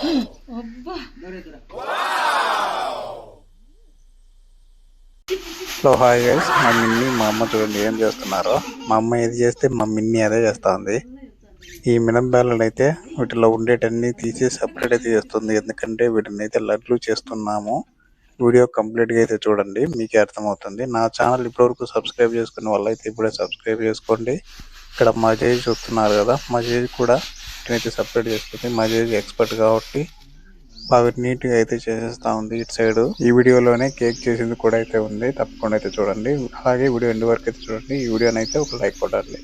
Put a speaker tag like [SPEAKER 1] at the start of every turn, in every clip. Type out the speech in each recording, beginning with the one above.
[SPEAKER 1] Hello hi guys మా మిన్ని మా అమ్మ చూడండి ఏం చేస్తున్నారో? మా అమ్మ ఏది చేస్తే మా మిన్ని అదే చేస్తా ఉంది ఈ మినంబేళ్ళని అయితే వీటిలో ఉండేటన్ని తీసి సపరేట్ అయితే చేస్తుంది. ఎందుకంటే వీటిని అయితే లడ్లు చేస్తున్నాము. వీడియో కంప్లీట్గా అయితే చూడండి. మీకే అర్థమవుతుంది. నా ఛానల్ ఇప్పటివరకు సబ్స్క్రైబ్ చేసుకునే వాళ్ళు అయితే ఇప్పుడే సబ్స్క్రైబ్ చేసుకోండి. ఇక్కడ మా చేయి చూస్తున్నారు కదా. మా చేయి కూడా వీటినైతే సపరేట్ చేసుకుంది మా జేజీ ఎక్స్పర్ట్ కాబట్టి బాగా నీట్గా అయితే చేసేస్తా ఉంది ఇటు సైడ్ ఈ వీడియోలోనే కేక్ చేసింది కూడా అయితే ఉంది. తప్పకుండా అయితే చూడండి. అలాగే వీడియో ఎండ్ వరకు అయితే చూడండి. ఈ వీడియోని అయితే ఒక లైక్ కొట్టాలి.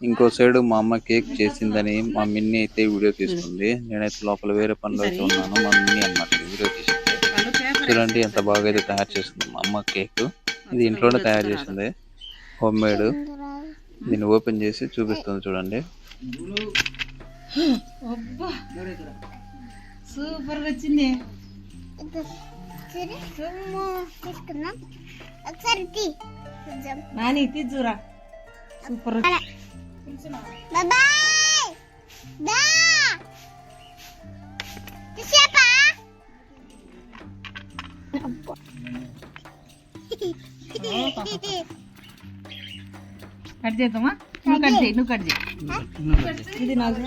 [SPEAKER 1] ఇంకో సైడ్ మా అమ్మ కేక్ చేసిందని మా మిన్ని అయితే వీడియో తీసుకుంది నేనైతే లోపల వేరే పనులు అయితే ఉన్నాను. మా మిన్ని అన్నమాట వీడియో
[SPEAKER 2] పేపర్
[SPEAKER 1] చూడండి ఎంత బాగా అయితే తయారు చేస్తుంది మా అమ్మ కేక్ ఇది ఇంట్లోనే తయారు చేసింది. హోమ్ మేడ్ దీన్ని ఓపెన్ చేసి చూపిస్తుంది చూడండి.
[SPEAKER 2] అబ్బా. సూపర్ వచ్చింది.
[SPEAKER 3] తీసుకుందాం. ఒకసారి తీ.
[SPEAKER 2] నాని తీజురా సూపర్.
[SPEAKER 3] బాయ్ దా. తీసేపా.
[SPEAKER 2] కట్ చేద్దామా? నువ్వు కట్ చేయి నువ్వు కట్ చేయి. ఇది నాకు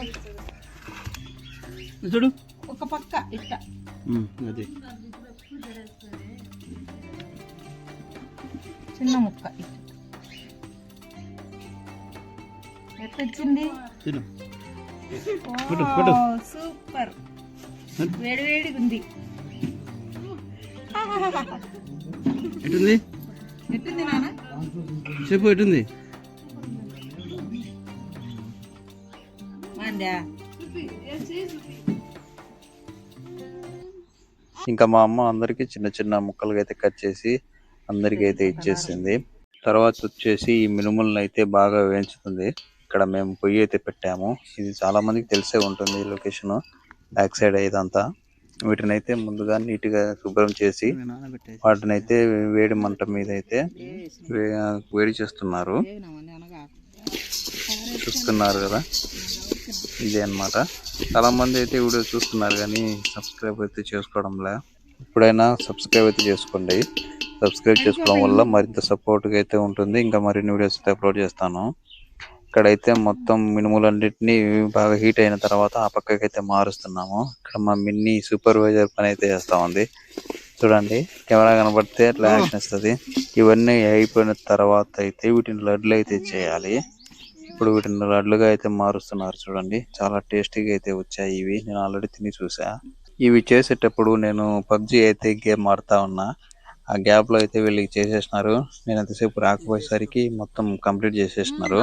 [SPEAKER 1] చూడు.
[SPEAKER 2] ఒక పక్క ఇట్ట
[SPEAKER 1] అది.
[SPEAKER 2] చిన్న ముక్క ఇట్ట. ఎట్ట వచ్చింది
[SPEAKER 1] తిను
[SPEAKER 2] వావ్, సూపర్. వేడి వేడిగా ఉంది.
[SPEAKER 1] ఎటుంది
[SPEAKER 2] ఎట్టింది నాన్న?
[SPEAKER 1] చెప్పు ఎటుంది
[SPEAKER 2] మాందా
[SPEAKER 1] ఇంకా మా అమ్మ అందరికి చిన్న చిన్న ముక్కలుగా అయితే కట్ చేసి అందరికి అయితే ఇచ్చేసింది. తర్వాత వచ్చేసి ఈ మినుములను అయితే బాగా వేయించుతుంది ఇక్కడ మేము పొయ్యి అయితే పెట్టాము. ఇది చాలా మందికి తెలిసే ఉంటుంది ఈ లొకేషన్ బ్యాక్ సైడ్ ఇదంతా. వీటిని అయితే ముందుగా నీట్గా శుభ్రం చేసి వాటిని అయితే వేడి మంట మీద అయితే వేడి చేస్తున్నారు. చూస్తున్నారు కదా? ఇదే అన్నమాట చాలా మంది అయితే వీడియో చూస్తున్నారు కానీ సబ్స్క్రైబ్ అయితే చేసుకోవడంలే. ఇప్పుడైనా సబ్స్క్రైబ్ అయితే చేసుకోండి. సబ్స్క్రైబ్ చేసుకోవడం వల్ల మరింత సపోర్ట్గా అయితే ఉంటుంది. ఇంకా మరిన్ని వీడియోస్ అయితే అప్లోడ్ చేస్తాను. ఇక్కడైతే మొత్తం మినుములన్నిటిని బాగా హీట్ అయిన తర్వాత ఆ పక్కకి అయితే మారుస్తున్నాము. ఇక్కడ మా మిన్ని సూపర్వైజర్ పని అయితే చేస్తా ఉంది. చూడండి కెమెరా కనబడితే అట్లా యాక్షన్ ఇస్తుంది ఇవన్నీ అయిపోయిన తర్వాత అయితే వీటిని లడ్లు అయితే చేయాలి. ఇప్పుడు వీటిని లడ్లుగా అయితే మారుస్తున్నారు చూడండి. చాలా టేస్టీగా అయితే వచ్చాయి ఇవి. నేను ఆల్రెడీ తిని చూసా. ఇవి చేసేటప్పుడు నేను పబ్జి అయితే గేమ్ ఆడుతా ఉన్నా. ఆ గ్యాప్లో అయితే వీళ్ళకి చేసేసినారు. నేను ఎంతసేపు రాకపోయేసరికి మొత్తం కంప్లీట్ చేసేసినారు.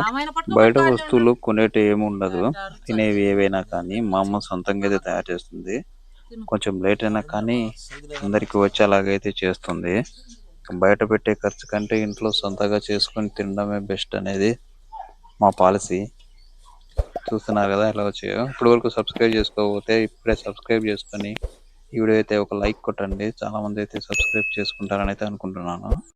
[SPEAKER 1] బయట వస్తువులు కొనేటి ఏమి ఉండదు. తినేవి ఏవైనా కానీ మా అమ్మ సొంతంగా అయితే తయారు చేస్తుంది. కొంచెం లేట్ అయినా కానీ అందరికి వచ్చేలాగైతే చేస్తుంది. బయట పెట్టే ఖర్చు కంటే ఇంట్లో సొంతగా చేసుకొని తినడమే బెస్ట్ అనేది మా పాలసీ. చూస్తున్నారు కదా ఎలా వచ్చాయో. ఇప్పుడు వరకు సబ్స్క్రైబ్ చేసుకోకపోతే ఇప్పుడే సబ్స్క్రైబ్ చేసుకొని ఈ వీడియో అయితే ఒక లైక్ కొట్టండి. చాలా మంది అయితే సబ్స్క్రైబ్ చేసుకుంటారని అయితే అనుకుంటున్నాను.